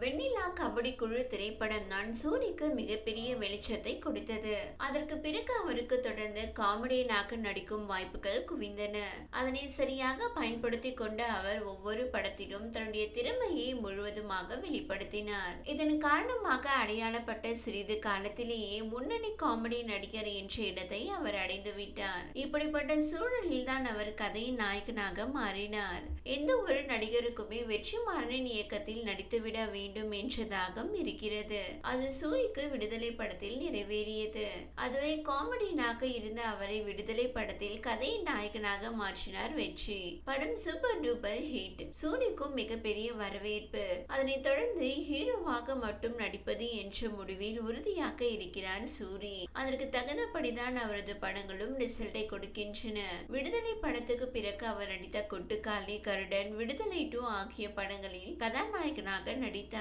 வெண்ணிலா கபடி குழு திரைப்படம் தான் சூரிக்கு மிகப்பெரிய வெளிச்சத்தை கொடுத்தது. அதற்கு பிறகு அவருக்கு தொடர்ந்து காமெடியனாக நடிக்கும் வாய்ப்புகள் குவிந்தன. அதனை சரியாக பயன்படுத்தி கொண்ட அவர் ஒவ்வொரு படத்திலும் தன்னுடைய திறமையை முழுவதுமாக வெளிப்படுத்தினார். இதன் காரணமாக அடையாளப்பட்ட சிறிது காலத்திலேயே முன்னணி காமெடி நடிகர் என்ற இடத்தை அவர் அடைந்து விட்டார். இப்படிப்பட்ட சூழலில் தான் அவர் கதையின் நாயகனாக மாறினார். எந்த ஒரு நடிகருக்குமே வெற்றிமாறனின் இயக்கத்தில் நடித்துவிட வேண்டும் வேண்டும் என்ற தாகம் இருக்கிறது. அது சூரிக்கு விடுதலை படத்தில் நிறைவேறியது. அதுவே காமெடியனாக இருந்த அவரை விடுதலை படத்தில் கதையின் நாயகனாக மாற்றினார் வெற்றி. படம் சூப்பர் டூப்பர் ஹிட் சூரிக்கும் மிகப்பெரிய வரவேற்பு. அதனைத் தொடர்ந்து ஹீரோவாக மட்டும் நடிப்பது என்ற முடிவில் உறுதியாக இருக்கிறார் சூரி. அதற்கு தகுந்தபடிதான் அவரது படங்களும் ரிசல்ட்டை கொடுக்கின்றன. விடுதலை படத்துக்கு பிறகு அவர் நடித்த கொட்டுக்காளி கருடன் விடுதலை டூ ஆகிய படங்களில் கதாநாயகனாக நடித்தார்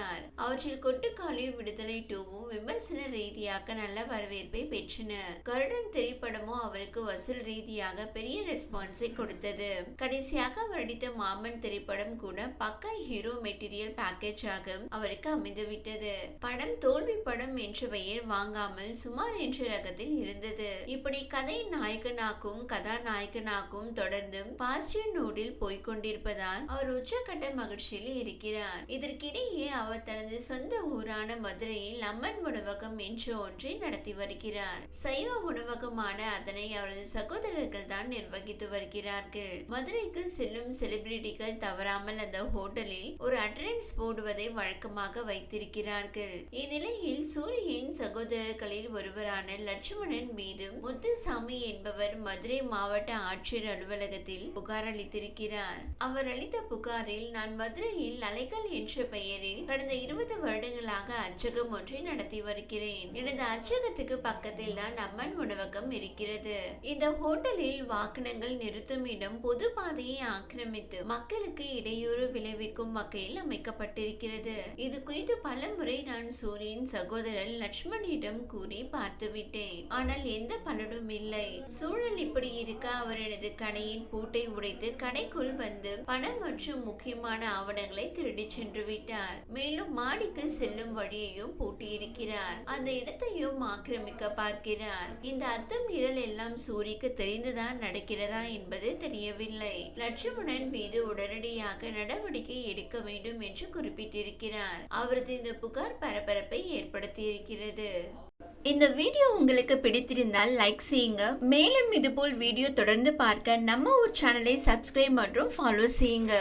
அவற்றில் கொட்டுக்காளி விடுதலை டூவும் விமர்சன ரீதியாக நல்ல வரவேற்பை பெற்றன. கருடன் திரைப்படமும் அவருக்கு வசூல் ரீதியாக பெரிய ரெஸ்பான்ஸை கொடுத்தது. கடைசியாக அவர் நடித்த மாமன் திரைப்படம் கூட பக்க ஹீரோ மெட்டீரியல் பேக்கேஜாக அவருக்கு அமைந்துவிட்டது. படம் தோல்வி படம் என்ற பெயர் வாங்காமல் சுமார் என்ற ரகத்தில் இருந்தது. இப்படி கதை நாயகனாக்கும் கதாநாயகனாக்கும் தொடர்ந்து பாசிட்டிவ் நோடில் போய்கொண்டிருப்பதால் அவர் உச்சக்கட்ட மகிழ்ச்சியில் இருக்கிறார். இதற்கிடையே அவர் தனது சொந்த ஊரான மதுரையில் அம்மன் உணவகம் என்று ஒன்றை நடத்தி வருகிறார். சைவ உணவகமான அதனை அவரது சகோதரர்கள் தான் நிர்வகித்து வருகிறார்கள். மதுரைக்கு செல்லும் செலிபிரிட்டிகள் தவறாமல் அந்த ஹோட்டலில் ஒரு அட்டண்டன்ஸ் போடுவதை வழக்கமாக வைத்திருக்கிறார்கள். இந்நிலையில் சூரியன் சகோதரர்களில் ஒருவரான லட்சுமணன் மீது முத்துசாமி என்பவர் மதுரை மாவட்ட ஆட்சியர் அலுவலகத்தில் புகார் அளித்திருக்கிறார். அவர் அளித்த புகாரில் நான் மதுரையில் அலைகள் என்ற பெயரில் கடந்த இருபது வருடங்களாக அச்சகம் ஒன்றை நடத்தி வருகிறேன். எனது அச்சகத்துக்கு பக்கத்தில் தான் அம்மன் உணவகம் இருக்கிறது. இந்த ஹோட்டலில் வாகனங்கள் நிறுத்தும் இடம் பொது பாதையை ஆக்கிரமித்து மக்களுக்கு இடையூறு விளைவிக்கும் வகையில் அமைக்கப்பட்டிருக்கிறது. இது குறித்து பல முறை நான் சூரியன் சகோதரர் லட்சுமணியிடம் கூறி பார்த்துவிட்டேன். ஆனால் எந்த பலனும் இல்லை. சூழல் இப்படி இருக்க? அவர் எனது கடையின் பூட்டை உடைத்து கடைக்குள் வந்து பணம் மற்றும் முக்கியமான ஆவணங்களை திருடி சென்று விட்டார். மேலும் மாடிக்கு செல்லும் வழியையும் பூட்டியிருக்கிறார். அந்த இடத்தையும் ஆக்கிரமிக்க பார்க்கிறார். இந்த அத்துமீறல் எல்லாம் சூரிக்கு தெரிந்துதான் நடக்கிறதா என்பது தெரியவில்லை. லட்சுமணன் மீது உடனடியாக நடவடிக்கை எடுக்க வேண்டும் என்று குறிப்பிட்டிருக்கிறார். அவரது இந்த புகார் பரபரப்பை ஏற்படுத்தியிருக்கிறது. இந்த வீடியோ உங்களுக்கு பிடித்திருந்தால் லைக் செய்யுங்க. மேலும் இதுபோல் வீடியோ தொடர்ந்து பார்க்க நம்ம ஊர் சேனலை சப்ஸ்கிரைப் மற்றும் ஃபாலோ செய்யுங்க.